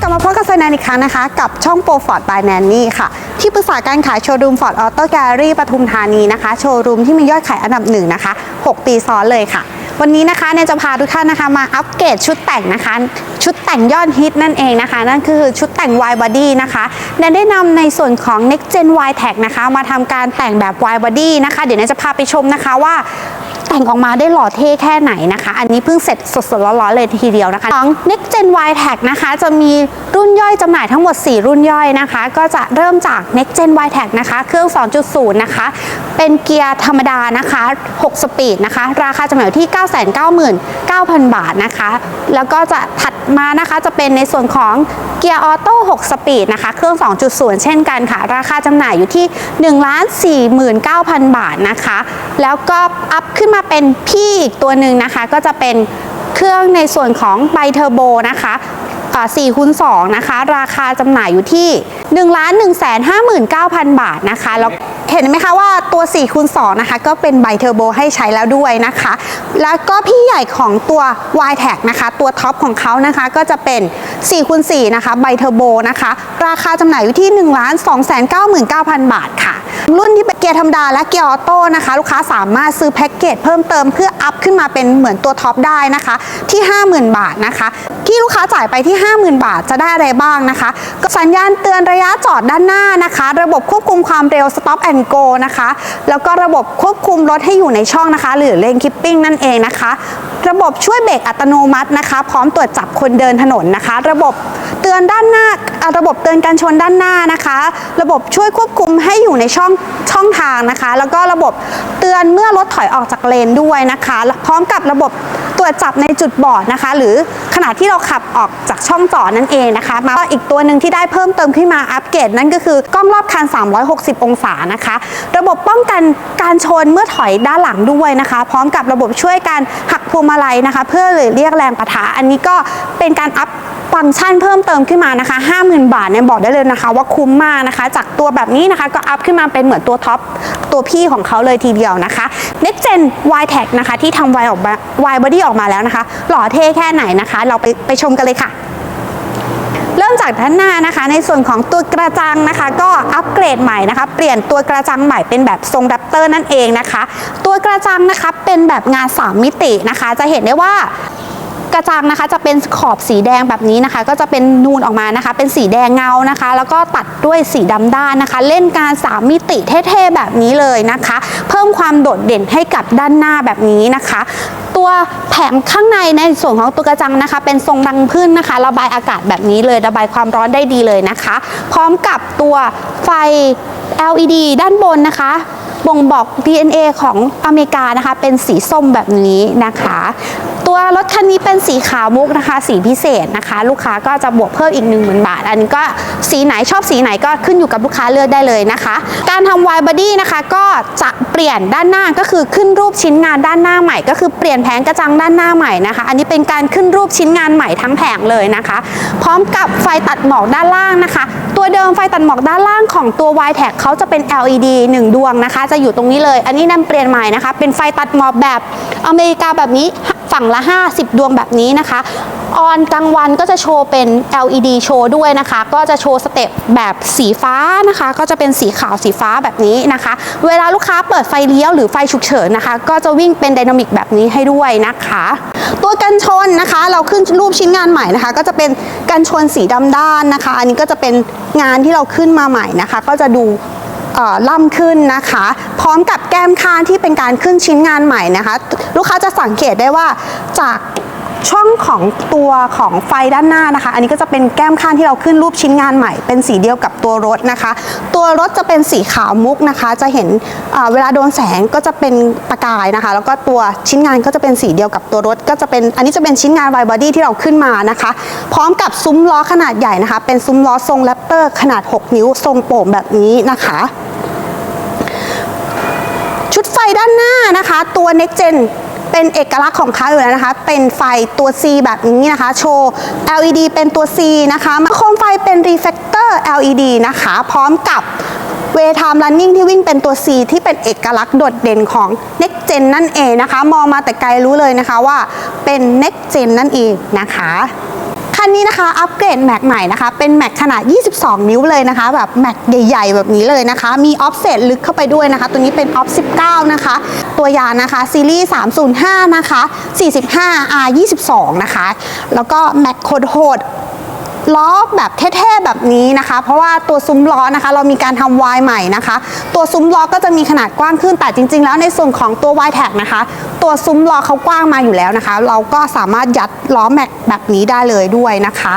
กลับมาพบกับไซแนนอีกครั้งนะคะ กับช่องโปรฟอร์ดบายแนนนี่ค่ะ ที่ปรึกษาการขายโชว์รูมฟอร์ดออโต้แกลลี่ปทุมธานีนะคะ โชว์รูมที่มียอดขายอันดับหนึ่งนะคะ 6 ปีซ้อนเลยค่ะ วันนี้นะคะเนี่ยจะพาทุกท่านนะคะมาอัปเกรดชุดแต่งนะคะ ชุดแต่งยอดฮิตนั่นเองนะคะ นั่นคือชุดแต่ง Y Body นะคะแนนได้นำในส่วนของ Next Gen Y Tag นะคะ มาทำการแต่งแบบ Y Body นะคะ เดี๋ยวแนนจะพาไปชมนะคะว่า แต่งออกมาได้หล่อเท่แค่ไหนนะคะ อันนี้เพิ่งเสร็จสดๆร้อนๆเลยทีเดียวนะคะของ Next Gen Y Tag นะคะจะมีรุ่นย่อยจำหน่ายทั้งหมด 4 รุ่นย่อยนะคะ ก็จะเริ่มจาก Next Gen Y Tag นะคะเครื่อง 2.0 นะคะ เป็นเกียร์ธรรมดานะคะ 6 สปีดนะคะ ราคาจำหน่ายที่ 999,000 บาทนะคะ แล้วก็จะถัดมานะคะจะเป็นในส่วนของเกียร์ออโต้ 6 สปีดนะคะ เครื่อง 2.0 เช่นกันค่ะ ราคาจำหน่ายอยู่ที่ 1,49,000 บาทนะคะ แล้วก็อัพขึ้นมาเป็นพี่อีกตัวหนึ่งนะคะ ก็จะเป็นเครื่องในส่วนของไบเทอร์โบนะคะ4คูณ2นะคะ ราคาจำหน่ายอยู่ที่ 1 1 5 9 0 0 0 บาทนะคะ แล้วเห็นไหมคะว่าตัว4คูณ2นะคะ ก็เป็นไบเทอร์โบให้ใช้แล้วด้วยนะคะ แล้วก็พี่ใหญ่ของตัว y t a g นะคะ ตัวท็อปของเขานะคะ ก็จะเป็น4คูณ4นะคะไบเทอร์โบนะคะ ราคาจำหน่ายอยู่ที่ 1 2 9 9 0 0 0 บาทค่ะ รุ่นที่เป็นเกียร์ธรรมดาและเกียร์ออโต้นะคะ ลูกค้าสามารถซื้อแพ็กเกจเพิ่มเติมเพื่ออัพขึ้นมาเป็นเหมือนตัวท็อปได้นะคะ ที่ 50,000 บาทนะคะ ที่ลูกค้าจ่ายไปที่ 50,000 บาทจะได้อะไรบ้างนะคะ ก็สัญญาณเตือนระยะจอดด้านหน้านะคะ ระบบควบคุมความเร็ว stop and go นะคะ แล้วก็ระบบควบคุมรถให้อยู่ในช่องนะคะ หรือเลนคิปปิ้งนั่นเองนะคะ ระบบช่วยเบรกอัตโนมัตินะคะ พร้อมตรวจจับคนเดินถนนนะคะ ระบบเตือนด้านหน้าระบบเตือนการชนด้านหน้านะคะ ระบบช่วยควบคุมให้อยู่ในช่องช่องทางนะคะ แล้วก็ระบบเตือนเมื่อรถถอยออกจากเลนด้วยนะคะ พร้อมกับระบบ วจจับในจุดบอดนะคะ หรือขณะที่เราขับออกจากช่องจอดนั่นเองนะคะ มาอีกตัวหนึ่งที่ได้เพิ่มเติมขึ้นมาอัปเกรดนั่นก็คือกล้องรอบคัน 360 องศานะคะ ระบบป้องกันการชนเมื่อถอยด้านหลังด้วยนะคะ พร้อมกับระบบช่วยการหักพวงมาลัยนะคะ เพื่อเรียกแรงปะทะอันนี้ก็เป็นการอัพ ฟังก์ชันเพิ่มเติมขึ้นมานะคะ 50,000 บาทเนี่ยบอกได้เลยนะคะ ว่าคุ้มมากนะคะ จากตัวแบบนี้นะคะก็อัพขึ้นมาเป็นเหมือนตัวท็อปตัวพี่ของเขาเลยทีเดียวนะคะ Next Gen Y Tag นะคะ ที่ทำ Y ออกมา Y Body ออกมาแล้วนะคะ หล่อเท่แค่ไหนนะคะ เราไปไปชมกันเลยค่ะเริ่มจากด้านหน้านะคะ ในส่วนของตัวกระจังนะคะ ก็อัปเกรดใหม่นะคะ เปลี่ยนตัวกระจังใหม่เป็นแบบทรงแรปเตอร์นั่นเองนะคะ ตัวกระจังนะคะเป็นแบบงาน 3 มิตินะคะ จะเห็นได้ว่า กระจังนะคะจะเป็นขอบสีแดงแบบนี้นะคะ ก็จะเป็นนูนออกมานะคะ เป็นสีแดงเงานะคะ แล้วก็ตัดด้วยสีดำด้านนะคะ เล่นการ 3 มิติเท่ๆแบบนี้เลยนะคะ เพิ่มความโดดเด่นให้กับด้านหน้าแบบนี้นะคะ ตัวแผงข้างในในส่วนของตัวกระจังนะคะ เป็นทรงรังพึ่งนะคะ ระบายอากาศแบบนี้เลยระบายความร้อนได้ดีเลยนะคะ พร้อมกับตัวไฟ LED ด้านบนนะคะบ่งบอก DNA ของอเมริกานะคะ เป็นสีส้มแบบนี้นะคะ ตัวรถคันนี้เป็นสีขาวมุกนะคะ สีพิเศษนะคะ ลูกค้าก็จะบวกเพิ่มอีก 1 0,000 บาท อันนี้ก็สีไหนชอบสีไหนก็ขึ้นอยู่กับลูกค้าเลือกได้เลยนะคะ การทำ Y body นะคะก็จะเปลี่ยนด้านหน้าก็คือขึ้นรูปชิ้นงานด้านหน้าใหม่ ก็คือเปลี่ยนแผงกระจังด้านหน้าใหม่นะคะ อันนี้เป็นการขึ้นรูปชิ้นงานใหม่ทั้งแผงเลยนะคะ พร้อมกับไฟตัดหมอกด้านล่างนะคะ ตัวเดิมไฟตัดหมอกด้านล่างของตัว Y Tag เขาจะเป็น LED 1 ดวงนะคะ จะอยู่ตรงนี้เลย อันนี้นำเปลี่ยนใหม่นะคะ เป็นไฟตัดหมอกแบบอเมริกาแบบนี้ฝั่งละ 50 ดวงแบบนี้นะคะ ออนกลางวันก็จะโชว์เป็น LED โชว์ด้วยนะคะ ก็จะโชว์สเต็ปแบบสีฟ้านะคะ ก็จะเป็นสีขาวสีฟ้าแบบนี้นะคะ เวลาลูกค้าเปิดไฟเลี้ยวหรือไฟฉุกเฉินนะคะ ก็จะวิ่งเป็นไดนามิกแบบนี้ให้ด้วยนะคะ ตัวกันชนนะคะ เราขึ้นรูปชิ้นงานใหม่นะคะ ก็จะเป็นกันชนสีดำด้านนะคะ อันนี้ก็จะเป็นงานที่เราขึ้นมาใหม่นะคะ ก็จะดู ล่ำขึ้นนะคะ พร้อมกับแก้มคานที่เป็นการขึ้นชิ้นงานใหม่นะคะ ลูกค้าจะสังเกตได้ว่าจาก ช่องของตัวของไฟด้านหน้านะคะ อันนี้ก็จะเป็นแก้มข้างที่เราขึ้นรูปชิ้นงานใหม่ เป็นสีเดียวกับตัวรถนะคะ ตัวรถจะเป็นสีขาวมุกนะคะ จะเห็นเวลาโดนแสงก็จะเป็นประกายนะคะ แล้วก็ตัวชิ้นงานก็จะเป็นสีเดียวกับตัวรถ ก็จะเป็นอันนี้จะเป็นชิ้นงานไวบอดี้ที่เราขึ้นมานะคะ พร้อมกับซุ้มล้อขนาดใหญ่นะคะ เป็นซุ้มล้อทรงแรปเตอร์ขนาด 6 นิ้วทรงโป่งแบบนี้นะคะชุดไฟด้านหน้านะคะ ตัว Next Gen เป็นเอกลักษณ์ของเขาอยู่แล้วนะคะ เป็นไฟตัว C แบบนี้นะคะ โชว์ LED เป็นตัว C นะคะมาโคมไฟเป็น Reflector LED นะคะ พร้อมกับ Way Time Running ที่วิ่งเป็นตัว C ที่เป็นเอกลักษณ์โดดเด่นของ Next Gen นั่นเองนะคะ มองมาแต่ไกลรู้เลยนะคะว่าเป็น Next Gen นั่นเองนะคะคันนี้นะคะอัปเกรดแม็กใหม่นะคะ เป็นแม็กขนาด 22 นิ้วเลยนะคะ แบบแม็กใหญ่ ๆ แบบนี้เลยนะคะ มีออฟเซตลึกเข้าไปด้วยนะคะ ตัวนี้เป็นออฟ 19 นะคะ วยางนะคะ ซีรีส์ 305 นะคะ 45 R 22 นะคะ แล้วก็แม็กโคดโหดล้อแบบเท่ๆแบบนี้นะคะ เพราะว่าตัวซุ้มล้อนะคะ เรามีการทำวายใหม่นะคะ ตัวซุ้มล้อก็จะมีขนาดกว้างขึ้นแต่จริง ๆ แล้วในส่วนของตัว y t a g นะคะ ตัวซุ้มล้อเขากว้างมาอยู่แล้วนะคะ เราก็สามารถยัดล้อแม็กแบบนี้ได้เลยด้วยนะคะ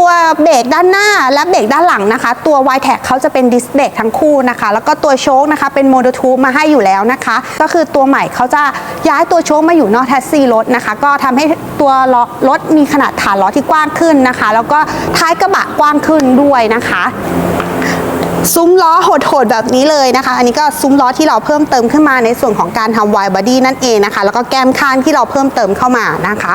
ตัวเบรกด้านหน้าและเบรกด้านหลังนะคะ ตัว y t a g เขาจะเป็นดิสเบรกทั้งคู่นะคะ แล้วก็ตัวโชคนะคะเป็นโมโนทูบมาให้อยู่แล้วนะคะ ก็คือตัวใหม่เขาจะย้ายตัวโชคมาอยู่นอกแท็กซี่รถนะคะ ก็ทำให้ตัวล้อรถมีขนาดฐานล้อที่กว้างขึ้นนะคะ แล้วก็ท้ายกระบะกว้างขึ้นด้วยนะคะซุ้มล้อโหดๆแบบนี้เลยนะคะ อันนี้ก็ซุ้มล้อที่เราเพิ่มเติมขึ้นมาในส่วนของการทำ wide body นั่นเองนะคะ แล้วก็แก้มข้างที่เราเพิ่มเติมเข้ามานะคะ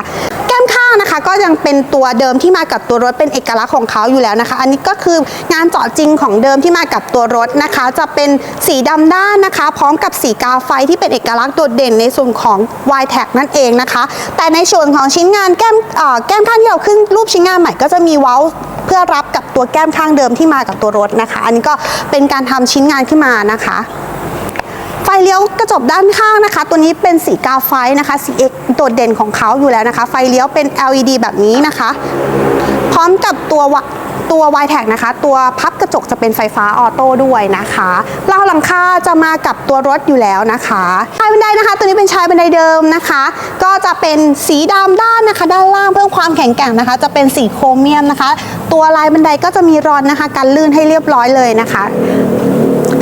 คะก็ยังเป็นตัวเดิมที่มากับตัวรถเป็นเอกลักษณ์ของเขาอยู่แล้วนะคะ อันนี้ก็คืองานเจาะจริงของเดิมที่มากับตัวรถนะคะ จะเป็นสีดำด้านนะคะ พร้อมกับสีกาไฟที่เป็นเอกลักษณ์โดดเด่นในส่วนของ y t a g นั่นเองนะคะ แต่ในส่วนของชิ้นงานแก้มแก้มข้างที่เราขึ้นรูปชิ้นงานใหม่ก็จะมีเว้าเพื่อรับกับตัวแก้มข้างเดิมที่มากับตัวรถนะคะ อันนี้ก็เป็นการทำชิ้นงานขึ้นมานะคะ เลี้ยวกระจกด้านข้างนะคะ ตัวนี้เป็นสีกาไฟนะคะสีเอกโดดเด่นของเขาอยู่แล้วนะคะ ไฟเลี้ยวเป็น LED แบบนี้นะคะ พร้อมกับตัววตัว y t a g นะคะ ตัวพับกระจกจะเป็นไฟฟ้าออโต้ด้วยนะคะราหลังคาจะมากับตัวรถอยู่แล้วนะคะชายบันไดนะคะ ตัวนี้เป็นชายบันไดเดิมนะคะ ก็จะเป็นสีดำด้านนะคะ ด้านล่างเพิ่มความแข็งแกร่งนะคะ จะเป็นสีโครเมียมนะคะ ตัวลายบันไดก็จะมีรอนนะคะกันลื่นให้เรียบร้อยเลยนะคะ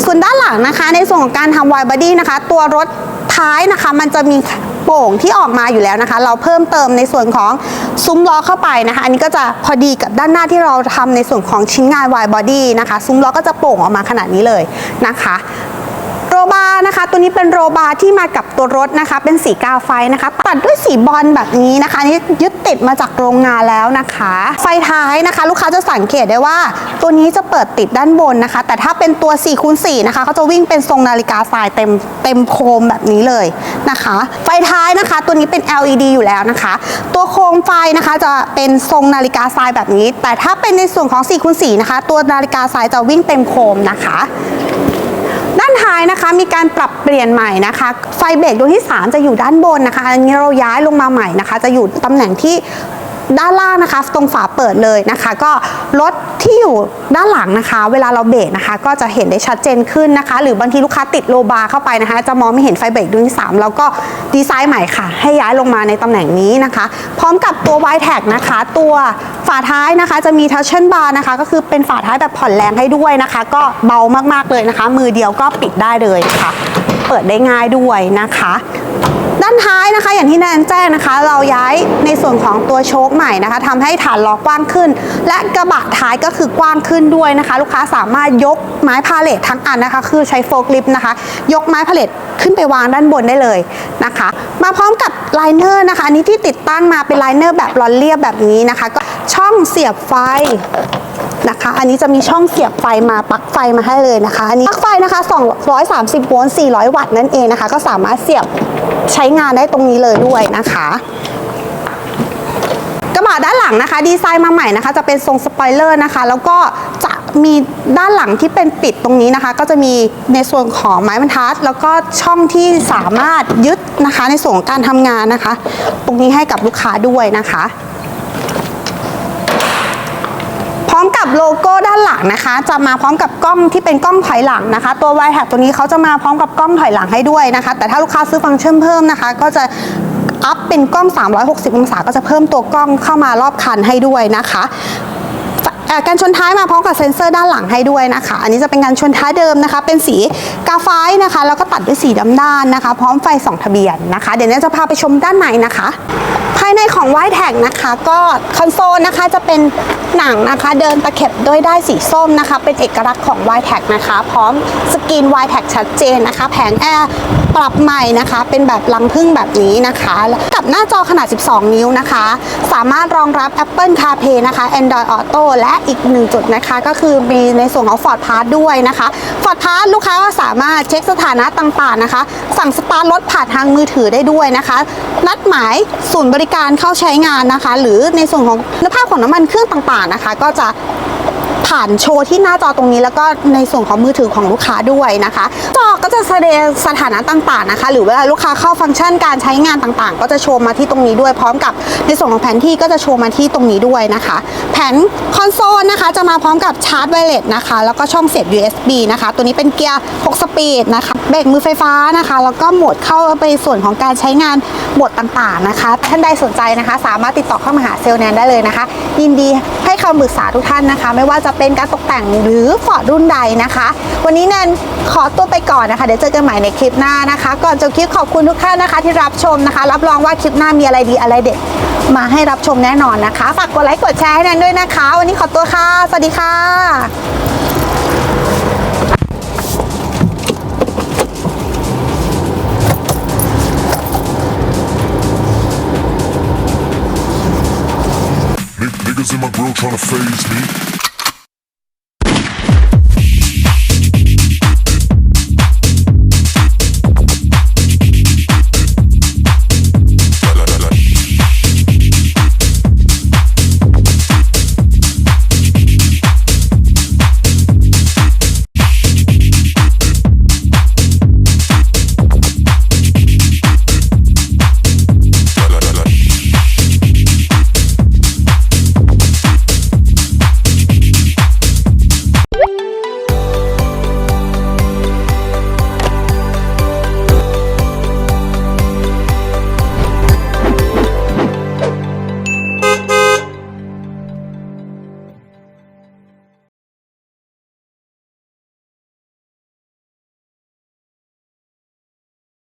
ส่วนด้านหลังนะคะ ในส่วนของการทำวายบอดี้นะคะ ตัวรถท้ายนะคะ มันจะมีโป่งที่ออกมาอยู่แล้วนะคะ เราเพิ่มเติมในส่วนของซุ้มล้อเข้าไปนะคะ อันนี้ก็จะพอดีกับด้านหน้าที่เราทำในส่วนของชิ้นงานวายบอดี้นะคะ ซุ้มล้อก็จะโป่งออกมาขนาดนี้เลยนะคะ บานะคะ ตัวนี้เป็นโรบาร์ที่มากับตัวรถนะคะ เป็นสีกาไฟนะคะ ตัดด้วยสีบอลแบบนี้นะคะนี้ยึดติดมาจากโรงงานแล้วนะคะ ไฟท้ายนะคะ ลูกค้าจะสังเกตได้ว่า ตัวนี้จะเปิดติดด้านบนนะคะ แต่ถ้าเป็นตัว4คูณ4นะคะเขาจะวิ่งเป็นทรงนาฬิกาทรายเต็มเต็มโคมแบบนี้เลยนะคะ ไฟท้ายนะคะ ตัวนี้เป็น LED อยู่แล้วนะคะ ตัวโคมไฟนะคะจะเป็นทรงนาฬิกาทรายแบบนี้ แต่ถ้าเป็นในส่วนของ4คูณ4นะคะ ตัวนาฬิกาทรายจะวิ่งเต็มโคมนะคะ ท้ายนะคะมีการปรับเปลี่ยนใหม่นะคะ ไฟเบรกดวงที่ 3 จะอยู่ด้านบนนะคะอันนี้เราย้ายลงมาใหม่นะคะ จะอยู่ตำแหน่งที่ ด้านล่างนะคะ ตรงฝาเปิดเลยนะคะ ก็รถที่อยู่ด้านหลังนะคะ เวลาเราเบรกนะคะ ก็จะเห็นได้ชัดเจนขึ้นนะคะ หรือบางทีลูกค้าติดโลบาร์เข้าไปนะคะ จะมองไม่เห็นไฟเบรกดวงที่3แล้วก็ดีไซน์ใหม่ค่ะ ให้ย้ายลงมาในตำแหน่งนี้นะคะ พร้อมกับตัว y t a g นะคะ ตัวฝาท้ายนะคะจะมีทัชเชนบาร์นะคะ ก็คือเป็นฝาท้ายแบบผ่อนแรงให้ด้วยนะคะ ก็เบามากๆเลยนะคะ มือเดียวก็ปิดได้เลยนะคะเปิดได้ง่ายด้วยนะคะ ด้านท้ายนะคะ อย่างที่แนนแจ้งนะคะ เราย้ายในส่วนของตัวโชคใหม่นะคะทำให้ฐานล้อกว้างขึ้น และกระบะท้ายก็คือกว้างขึ้นด้วยนะคะ ลูกค้าสามารถยกไม้พาเลททั้งอันนะคะ คือใช้โฟล์คลิฟต์นะคะ ยกไม้พาเลทขึ้นไปวางด้านบนได้เลยนะคะ มาพร้อมกับไลเนอร์นะคะอันนี้ที่ติดตั้งมาเป็นไลเนอร์แบบรอนเรียบแบบนี้นะคะ ก็ช่องเสียบไฟนะคะ อันนี้จะมีช่องเสียบไฟมาปลั๊กไฟมาให้เลยนะคะ อันนี้ปลั๊กไฟนะคะ 230 โวลต์ 400 วัตต์นั่นเองนะคะ ก็สามารถเสียบใช้งานได้ตรงนี้เลยด้วยนะคะกระบะด้านหลังนะคะ ดีไซน์มาใหม่นะคะ จะเป็นทรงสปอยเลอร์นะคะ แล้วก็จะมีด้านหลังที่เป็นปิดตรงนี้นะคะ ก็จะมีในส่วนของไม้บรรทัด แล้วก็ช่องที่สามารถยึดนะคะ ในส่วนของการทำงานนะคะ ตรงนี้ให้กับลูกค้าด้วยนะคะ พร้อม กับโลโก้ด้านหลังนะคะ จะมาพร้อมกับกล้องที่เป็นกล้องถอยหลังนะคะ ตัว y t a g ตัวนี้เขาจะมาพร้อมกับกล้องถอยหลังให้ด้วยนะคะ แต่ถ้าลูกค้าซื้อฟังก์ชันเพิ่มนะคะ ก็จะอัพเป็นกล้อง 360 องศาก็จะเพิ่มตัวกล้องเข้ามารอบคันให้ด้วยนะคะ การชนท้ายมาพร้อมกับเซ็นเซอร์ด้านหลังให้ด้วยนะคะ อันนี้จะเป็นการชนท้ายเดิมนะคะ เป็นสีกาไฟนะคะ แล้วก็ตัดด้วยสีดำด้านนะคะ พร้อมไฟส่องทะเบียนนะคะ เดี๋ยวนี้จะพาไปชมด้านในนะคะ ภายในของไวแท็กนะคะ ก็คอนโซลนะคะจะเป็นหนังนะคะ เดินตะเข็บด้วยได้ายสีส้มนะคะ เป็นเอกลักษณ์ของ y t a g นะคะ พร้อมสกรีน y t a g ชัดเจนนะคะ แผงแอร์ปรับใหม่นะคะ เป็นแบบลังพึ่งแบบนี้นะคะ กับหน้าจอขนาด 12 นิ้วนะคะ สามารถรองรับ Apple CarPlay นะคะ Android Auto และอีกหนึ่งจุดนะคะ ก็คือมีในส่วนของฟอร์ดพาร์ทด้วยนะคะฟอร์ดพาร์ทลูกค้าก็สามารถเช็คสถานะต่างๆนะคะ สั่งสตาร์ทรถผ่านทางมือถือได้ด้วยนะคะ นัดหมายศูนย์บริการเข้าใช้งานนะคะ หรือในส่วนของคุณภาพของน้ำมันเครื่องต่างๆนะคะ ก็จะ ผ่านโชว์ที่หน้าจอตรงนี้ แล้วก็ในส่วนของมือถือของลูกค้าด้วยนะคะจอก็จะแสดงสถานะต่างๆนะคะ หรือเวลาลูกค้าเข้าฟังก์ชันการใช้งานต่างๆ ก็จะโชว์มาที่ตรงนี้ด้วยพร้อมกับในส่วนของแผนที่ก็จะโชว์มาที่ตรงนี้ด้วยนะคะ แผนคอนโซลนะคะจะมาพร้อมกับชาร์จไวเลสนะคะ แล้วก็ช่องเสียบ USB นะคะ ตัวนี้เป็นเกียร์ 6 สปีดนะคะเบรกมือไฟฟ้านะคะ แล้วก็โหมดเข้าไปส่วนของการใช้งานโหมดต่างๆนะคะ ท่านใดสนใจนะคะ สามารถติดต่อเข้ามาหาเซลแนนได้เลยนะคะ ยินดีให้คำปรึกษาทุกท่านนะคะ ไม่ว่าจะเป็นการตกแต่งหรือฟอร์ดรุ่นใดนะคะ วันนี้แนนขอตัวไปก่อนนะคะเดี๋ยวเจอกันใหม่ในคลิปหน้านะคะ ก่อนจบคลิปขอบคุณทุกท่านนะคะ ที่รับชมนะคะ รับรองว่าคลิปหน้ามีอะไรดีอะไรเด็ดมาให้รับชมแน่นอนนะคะ ฝากกดไลค์กดแชร์ให้แนนด้วยนะคะ วันนี้ขอตัวค่ะ สวัสดีค่ะ Niggas in my grill tryna phase me.